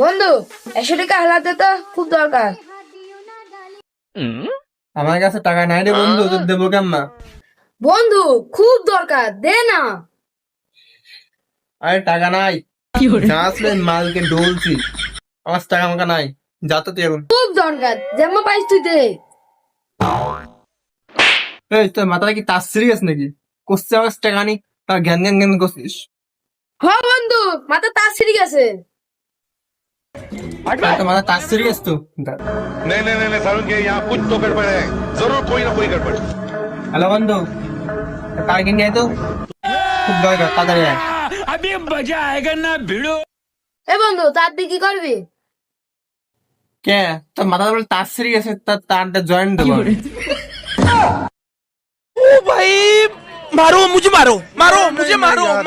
বন্ধু একশো টাকা হালাতে তো খুব দরকার। আমার কাছে টাকা নাই রে বন্ধু তোর দেবো কেমন? বন্ধু খুব দরকার দে না। আরে টাকা নাই। যা আসলে মালকে ডলছি আমার টাকা আমাকে নাই যা তো তুই এখন। খুব দরকার যেমন পাইস তুই দে। এই তোর মাথাটা কি তার সিরিয়াস নাকি? কোশ্চেন আমার টাকা নেই? তার জ্ঞান জ্ঞান জ্ঞান করছিস হ বন্ধু মাথা তার সিঁড়ি গেছে তোর মাথা তার সিরিয়াস তো नहीं नहीं नहीं नहीं, सारुण के यहाँ कुछ तो गड़बड़ है जरूर कोई ना कोई गड़बड़ হ্যালো বন্ধু টাকা কিনে আয় তো খুব দরকার তাড়াতাড়ি আয় এ বন্ধু তার দিয়ে কি করবি কে তোর মাথা বলে তার সিরিয়াস তার তারটা জয়েন্ট দেবো আমি। भाई मारो मुझे मारो मारो मुझे मारो